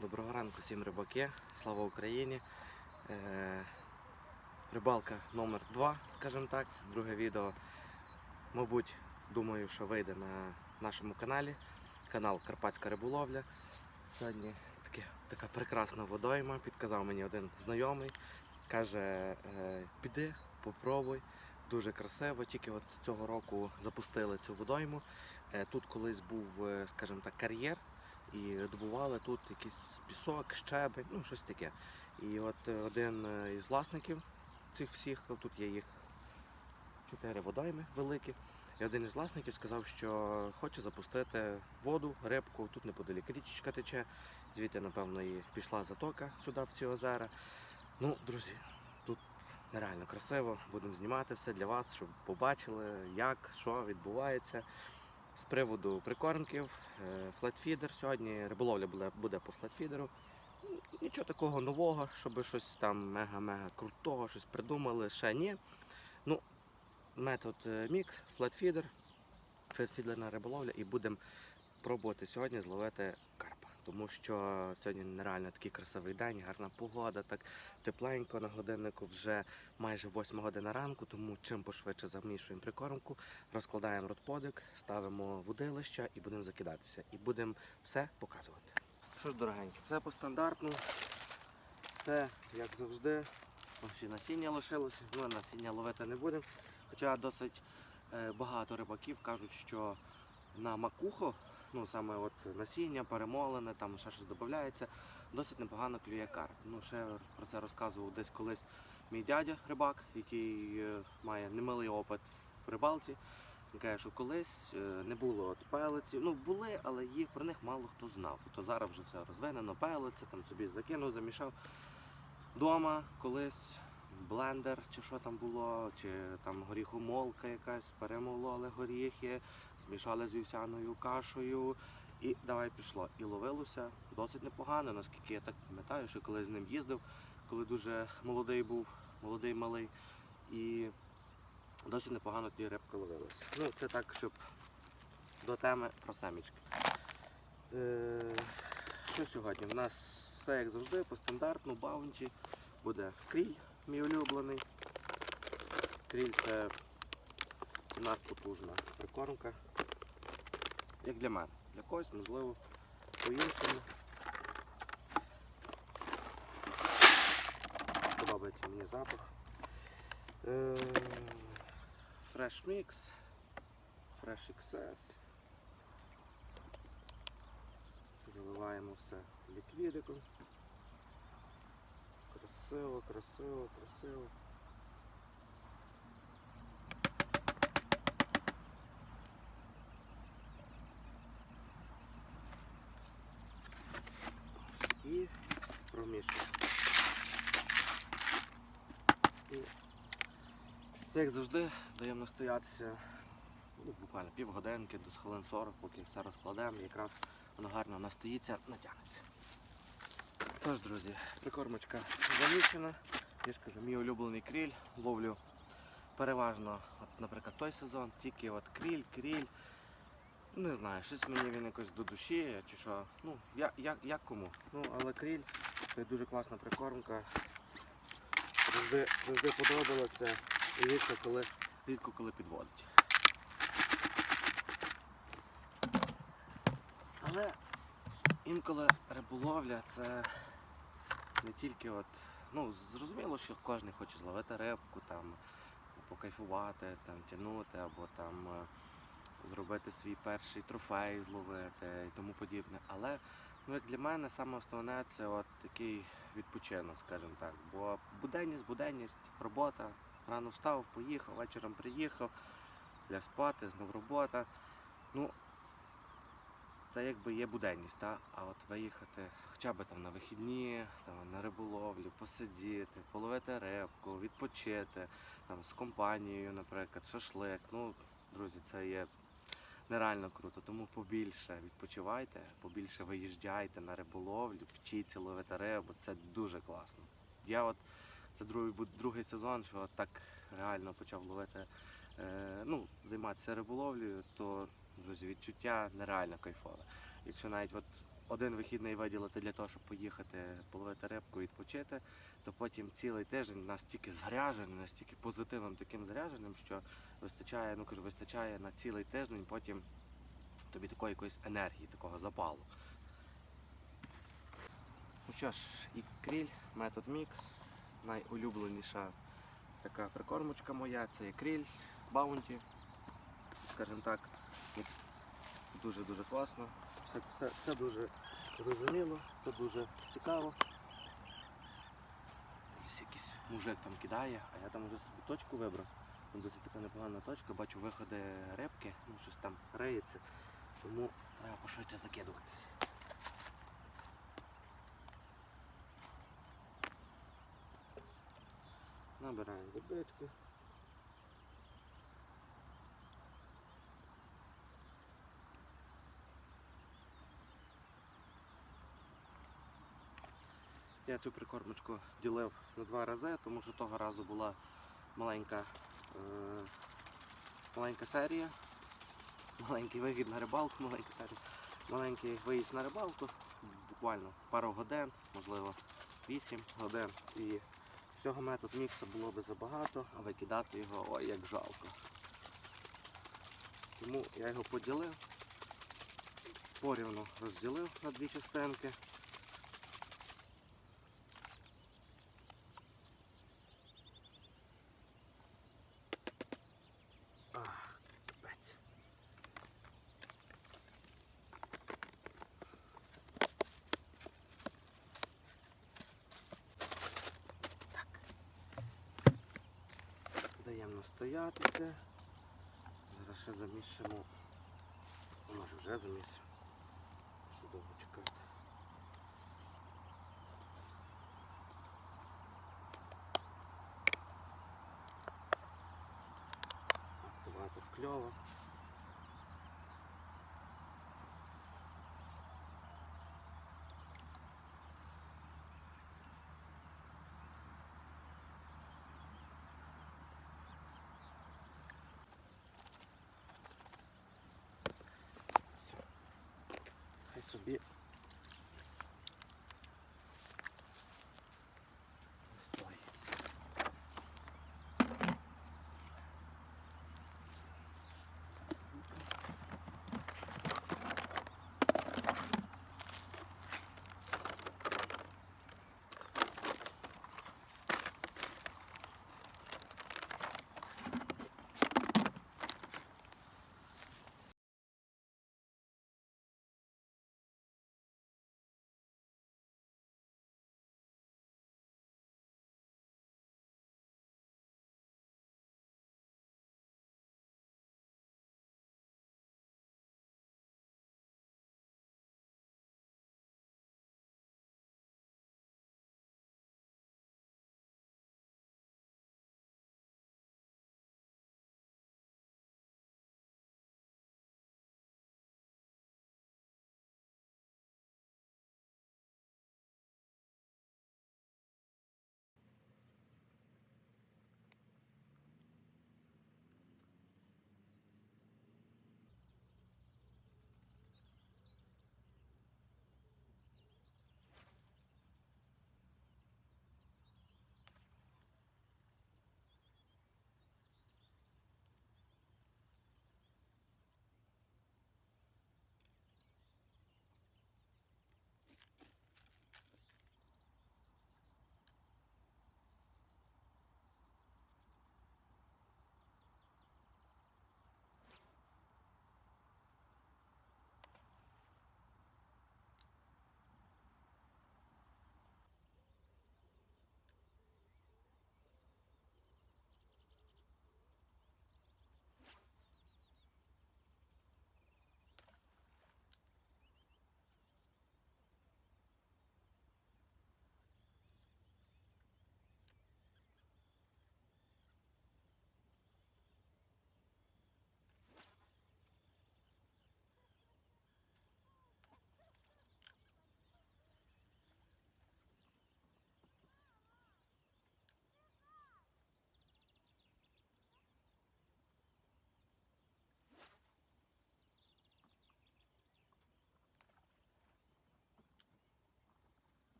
Доброго ранку всім рибаки, слава Україні. Е, рибалка номер 2 скажімо так. Друге відео, мабуть, думаю, що вийде на нашому каналі. Канал Карпатська риболовля. Сьогодні таке, така прекрасна водойма. Підказав мені один знайомий. Каже, е, піди, попробуй. Дуже красиво. Тільки от цього року запустили цю водойму. Е, Тут колись був, скажімо так, кар'єр і добували тут якийсь пісок, щебень, ну щось таке. І от е, один е, із власників цих всіх, тут є їх чотири водойми великі. І один із власників сказав, що хоче запустити воду, рибку. Тут неподалік річечка тече, звідти, напевно, і пішла затока сюди, в ці озера. Ну, друзі, тут нереально красиво. Будемо знімати все для вас, щоб побачили, як, що відбувається. З приводу прикормків, е, флетфідер сьогодні, риболовля буде, по флетфідеру. Нічого такого нового, щоб щось там мега-мега крутого, щось придумали, ще ні. Ну, метод е, мікс, флетфідер, флетфідерна риболовля і будемо пробувати сьогодні зловити карпа. Тому що сьогодні нереально такий красивий день, гарна погода, так тепленько на годиннику вже майже 8 година ранку, тому чим пошвидше замішуємо прикормку, розкладаємо ротподик, ставимо водилища і будемо закидатися. І будемо все показувати. Що ж, дорогенькі, все по стандартну, все як завжди. Ось насіння лишилося, ну насіння ловити не будемо. Хоча досить е, багато рибаків кажуть, що на макуху, ну саме от насіння, перемолене, там ще щось додається, досить непогано клює карп. Ну, ще про це розказував десь колись мій дядя рибак, який е, має немалий опит в рибалці. Він каже, що колись е, не було от пелиців. Ну були, але їх про них мало хто знав. То зараз вже все розвинено, пелиці, там собі закинув, замішав. Дома колись блендер, чи що там було, чи там горіхомолка якась, перемололи горіхи, змішали з вівсяною кашею. І давай пішло. І ловилося досить непогано, наскільки я так пам'ятаю, що коли з ним їздив, коли дуже молодий був, молодий малий. І досить непогано ті рибки ловилися. Ну, це так, щоб до теми про самічки. Е, що сьогодні? У нас все як завжди, по стандартну, баунті. Буде кріль, мій улюблений. Кріль це надпотужна прикормка. Як для мене. Для когось, можливо, по-іншому. Подобається мені запах. Е, Fresh Mix, Fresh XS. Це заливаємо все ліквідиком. Красиво, красиво, красиво. І промішуємо. І це як завжди даємо настоятися ну, буквально півгодинки до хвилин 40, поки все розкладемо, якраз воно гарно настоїться, натягнеться. Тож, друзі, прикормочка замічена. Я ж кажу, мій улюблений кріль. Ловлю переважно, от, наприклад, той сезон, тільки от кріль, кріль. Не знаю, щось мені він якось до душі, чи що. Ну, як, як, як кому. Ну, але кріль це дуже класна прикормка. Завжди, завжди подобалося. І рідко коли, рідко коли підводить. Але інколи риболовля це не тільки от, ну, зрозуміло, що кожен хоче зловити рибку, там, покайфувати, там, тягнути, або там е, зробити свій перший трофей, зловити і тому подібне. Але ну, для мене саме основне це от такий відпочинок, скажімо так. Бо буденність, буденність, робота, рано встав, поїхав, вечором приїхав, ляг спати, знов робота. Ну, це якби є буденність, та? а от виїхати хоча б там на вихідні, там, на риболовлю, посидіти, половити рибку, відпочити там, з компанією, наприклад, шашлик. Ну, друзі, це є нереально круто. Тому побільше відпочивайте, побільше виїжджайте на риболовлю, вчіться ловити рибу. Це дуже класно. Я от це другий, другий сезон, що так реально почав ловити, е, ну, займатися риболовлею, то друзі, відчуття нереально кайфове. Якщо навіть от один вихідний виділити для того, щоб поїхати половити рибку відпочити, то потім цілий тиждень настільки заряджений, настільки позитивом таким зарядженим, що вистачає, ну кажу, вистачає на цілий тиждень потім тобі такої якоїсь енергії, такого запалу. Ну що ж, і кріль, метод мікс, найулюбленіша така прикормочка моя, це кріль, баунті, скажімо так, дуже-дуже класно. Все, все, все дуже зрозуміло, все дуже цікаво. Ось якийсь мужик там кидає, а я там вже собі точку вибрав. Там досить така непогана точка, бачу виходи рибки, ну щось там риється, тому треба пошвидше закидуватись. Набираємо водички. Я цю прикормочку ділив на два рази, тому що того разу була маленька, е, маленька серія, маленький вихід на рибалку, маленька серія, маленький виїзд на рибалку, буквально пару годин, можливо 8 годин. І всього метод мікса було би забагато, а викидати його ой як жалко. Тому я його поділив, порівну розділив на дві частинки. Настоятися. Зараз ще замішимо. Може вже заміс. Yeah.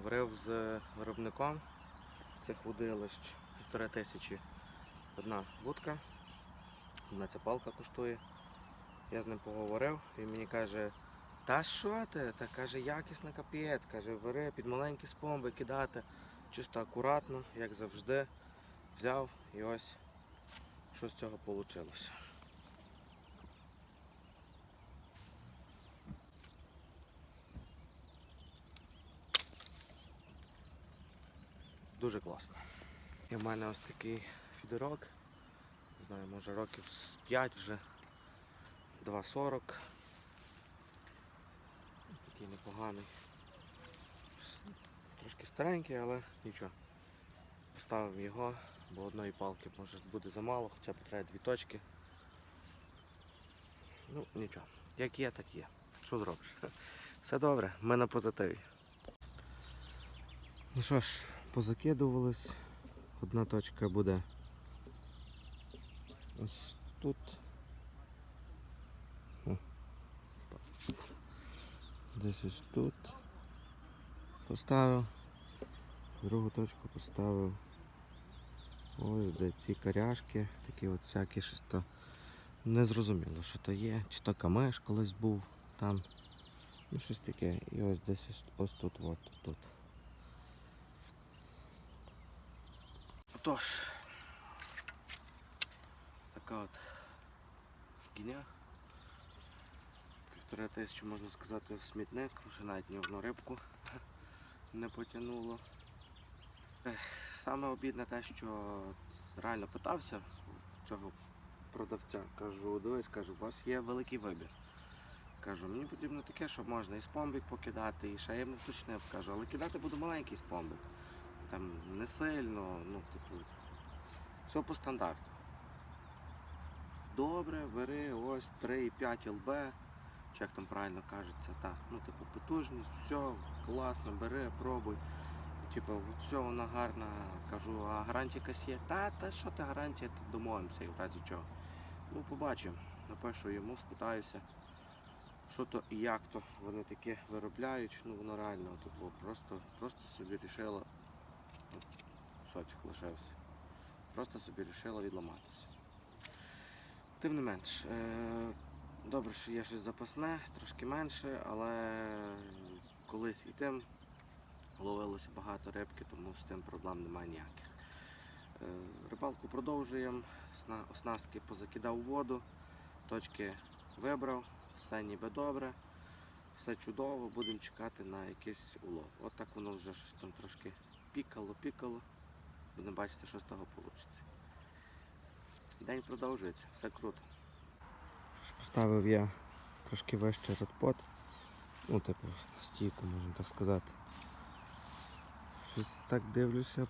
Говорив з виробником цих вудилищ півтори тисячі одна вудка. Одна ця палка коштує. Я з ним поговорив, він мені каже, та що ти? Та каже, якісна капець, каже, бери під маленькі спомби кидати, чисто акуратно, як завжди. Взяв і ось що з цього вийшло. Дуже класно. І в мене ось такий фідерок. Не знаю, може років з 5 вже. 2,40. Такий непоганий. Трошки старенький, але нічого. Поставив його, бо одної палки може буде замало, хоча б треба дві точки. Ну, нічого. Як є, так є. Що зробиш? Все добре, ми на позитиві. Ну що ж, позакидувались. Одна точка буде ось тут. Десь ось тут. Поставив. Другу точку поставив. Ось де ці коряшки, такі от всякі щось то не зрозуміло, що то є. Чи то камеш колись був там. Ну щось таке. І ось десь ось тут, от тут. Отож, така от фігня. Півтора тисячі, можна сказати, в смітник, вже навіть ні одну рибку не потягнуло. Саме обідне те, що реально питався в цього продавця. Кажу, дивись, кажу, у вас є великий вибір. Кажу, мені потрібно таке, щоб можна і спомбик покидати, і ще я йому вточнив. Кажу, але кидати буду маленький спомбик. Там не сильно, ну, типу, все по стандарту. Добре, бери ось 3,5 ЛБ, чи як там правильно кажеться, та, ну, типу, потужність, все, класно, бери, пробуй. Типу, все вона гарна, кажу, а гарантія якась є? Та, та що ти гарантія, то домовимося і в разі чого. Ну, побачимо. Напишу йому, спитаюся, що то і як то вони таке виробляють. Ну воно реально тут просто, просто собі рішило, кусочок лишився. Просто собі рішила відламатися. Тим не менш, е, добре, що є щось запасне, трошки менше, але колись і тим ловилося багато рибки, тому з цим проблем немає ніяких. Е, Рибалку продовжуємо, оснастки позакидав у воду, точки вибрав, все ніби добре, все чудово, будемо чекати на якийсь улов. От так воно вже щось там трошки пікало, пікало. Будемо бачити, що з того вийде. День продовжується, все круто. Поставив я трошки вище редпот, ну типу стійку, можна так сказати. Щось так дивлюся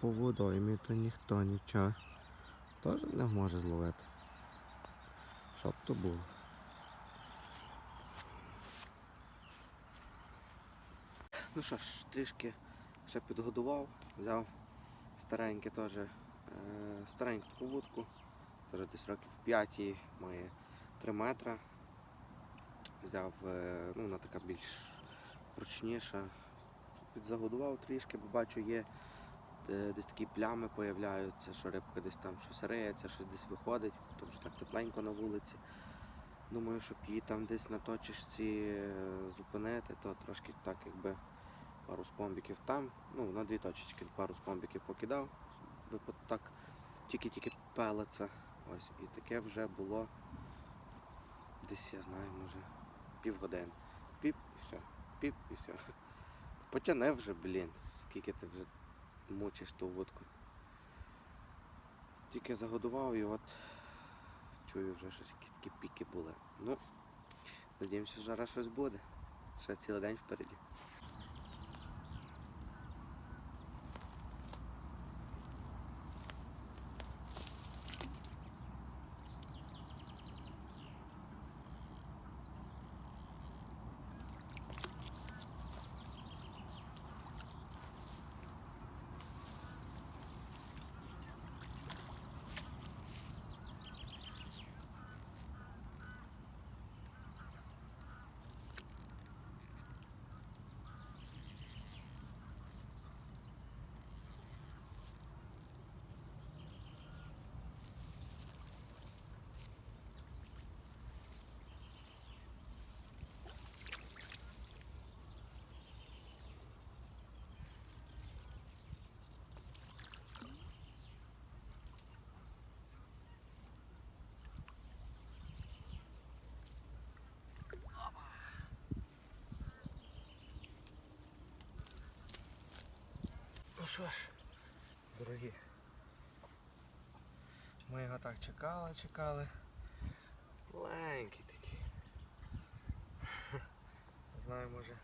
по водоймі, то ніхто нічого теж не може зловити. Щоб то було. Ну що ж, трішки ще підгодував, взяв стареньке теж, е, стареньку таку вудку, теж десь років 5 їй, має 3 метри. Взяв, е, ну вона така більш прочніша, підзагодував трішки, бо бачу є е, десь такі плями появляються, що рибка десь там щось риється, щось десь виходить, то вже так тепленько на вулиці. Думаю, щоб її там десь на точечці е, зупинити, то трошки так якби пару спомбіків там, ну на дві точечки пару спомбіків покидав, так тільки-тільки пелиться. Ось, і таке вже було десь, я знаю, може півгодини. Піп і все, піп і все. Потяне вже, блін, скільки ти вже мучиш ту вудку. Тільки загодував і от чую вже щось якісь такі піки були. Ну, надіємося, що зараз щось буде. Ще цілий день впереді. Що ж, дорогі. Ми його так чекали, чекали. Маленький такий. Не знаю, може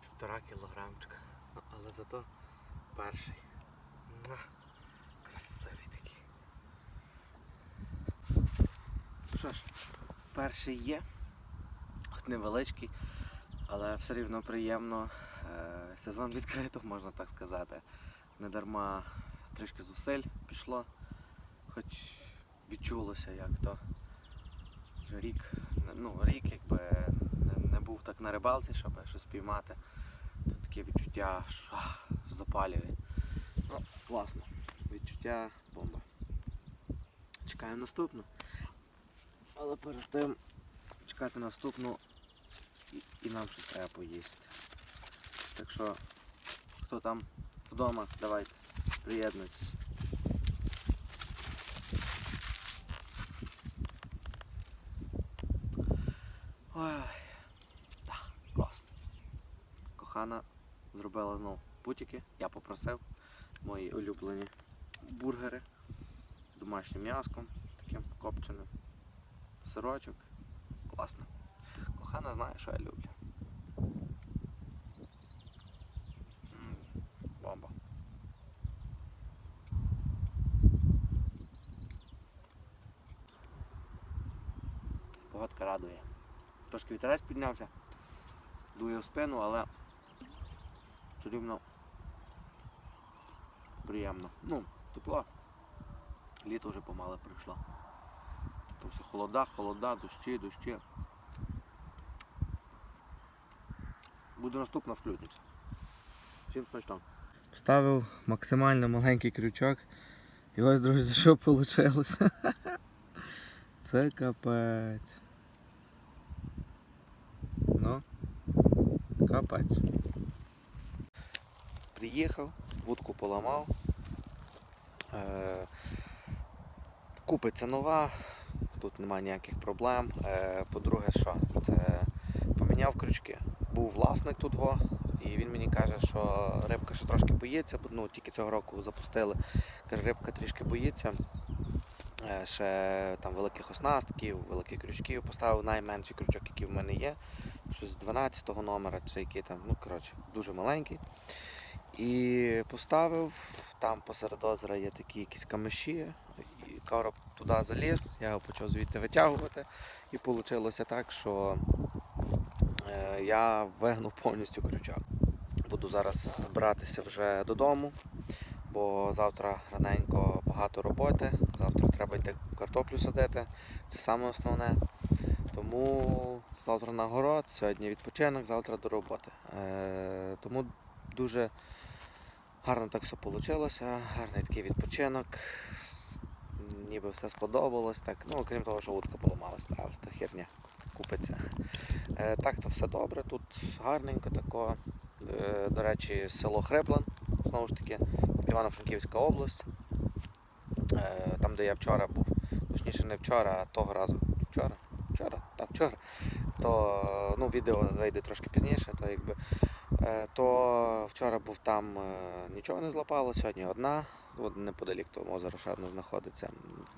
півтора кілограмчика. Але зато перший. Красивий такий. Що ж, перший є, хоч невеличкий, але все рівно приємно. Сезон відкрито, можна так сказати. Не дарма трішки зусиль пішло, хоч відчулося, як то рік, ну, рік якби не, не був так на рибалці, щоб щось піймати. То таке відчуття, що запалює. Ну, класно. Відчуття бомба. Чекаємо наступну. Але перед тим чекати наступну і, і нам щось треба поїсти. Так що, хто там вдома, давайте, приєднуйтесь. Ой, так, класно. Кохана зробила знов бутики. Я попросив мої улюблені бургери з домашнім м'яском, таким копченим. Сирочок. Класно. Кохана знає, що я люблю. М, Бомба. Погодка радує. Трошки вітерець піднявся, дує в спину, але все рівно приємно. Ну, тепло. Літо вже помале прийшло. Типу все холода, холода, дощі, дощі. Буде наступна включимося. Всім смачно. Ставив максимально маленький крючок. І ось, друзі, що вийшло. Це капець. Ну, капець. Приїхав, вудку поламав. Е, купиться нова, тут немає ніяких проблем. Е, по-друге, що? Це поміняв крючки. Був власник тут, во, і він мені каже, що рибка ще трошки боїться, бо ну, тільки цього року запустили. Каже, рибка трішки боїться. Е, Ще там великих оснастків, великих крючків. Поставив найменший крючок, який в мене є. Щось з 12 номера, чи який там, ну коротше, дуже маленький. І поставив, там посеред озера є такі якісь камиші, і короб туди заліз, я його почав звідти витягувати. І вийшло так, що е, я вигнув повністю крючок. Буду зараз збиратися вже додому, бо завтра раненько багато роботи. Завтра треба йти картоплю садити. Це саме основне. Тому завтра на город, сьогодні відпочинок, завтра до роботи. Е, тому дуже гарно так все вийшло, гарний такий відпочинок. Ніби все сподобалось. Так. Ну, окрім того, що вудка поламалась, але то херня купиться. Е, так, то все добре, тут гарненько тако. Е, до речі, село Хреплен, знову ж таки, Івано-Франківська область. Е, там, де я вчора був, точніше не вчора, а того разу. Вчора? Вчора? Так, вчора. То ну, відео вийде трошки пізніше, то якби. Е, То вчора був там, е, нічого не злопало, сьогодні одна, неподалік того озера ще знаходиться.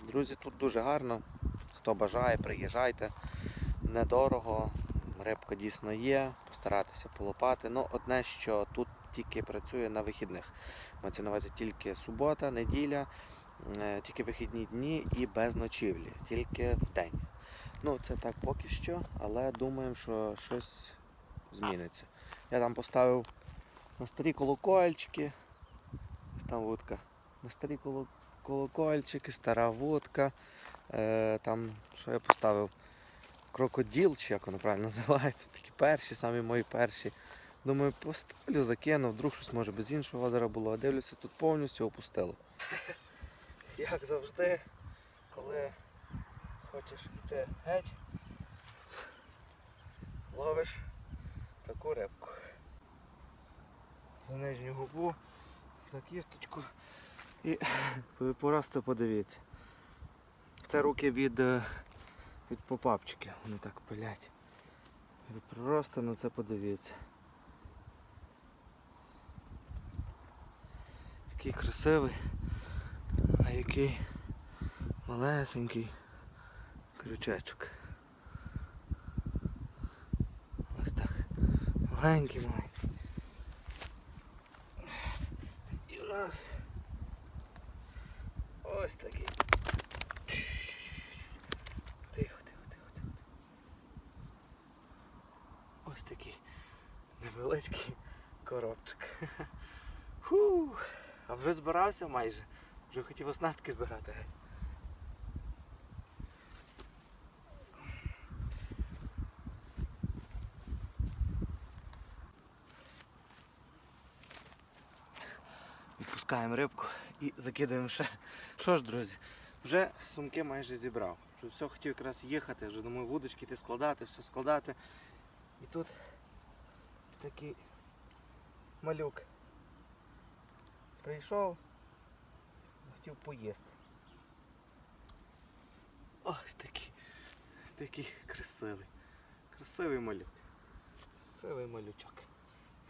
Друзі, тут дуже гарно. Хто бажає, приїжджайте. Недорого, рибка дійсно є, постаратися полопати. Ну, одне, що тут тільки працює на вихідних. Мається на увазі тільки субота, неділя, е, тільки вихідні дні і без ночівлі, тільки в день. Ну, це так поки що, але думаємо, що щось зміниться. Я там поставив на старі колокольчики. Там вудка. На старі колокольчики, стара вудка. Е, там, що я поставив? Крокоділ, чи як воно правильно називається. Такі перші, самі мої перші. Думаю, поставлю, закину, вдруг щось може без іншого озера було. А дивлюся, тут повністю опустило. Як завжди, коли хочеш йти геть, ловиш таку рибку. За нижню губу, за кісточку і просто подивіться. Це руки від, е, від попапчики, вони так пилять. Просто на це подивіться. Який красивий, а який малесенький крючечок. Ось так. Маленький, маленький. І раз. Ось такий. Тихо, тихо, тихо, тихо. Ось такий невеличкий коробчик. Фу. А вже збирався майже. Вже хотів оснастки збирати. Відпускаємо рибку і закидаємо ще. Що ж, друзі, вже сумки майже зібрав. Вже все хотів якраз їхати, вже думаю, вудочки ти складати, все складати. І тут такий малюк. Прийшов, хотів поїсти. Ось такий, такий красивий. Красивий малюк. Красивий малючок.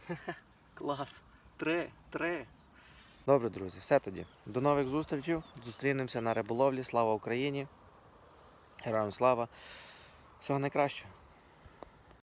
Клас. Три, три. Добре, друзі, все тоді. До нових зустрічей. Зустрінемося на риболовлі. Слава Україні! Героям слава! Всього найкращого!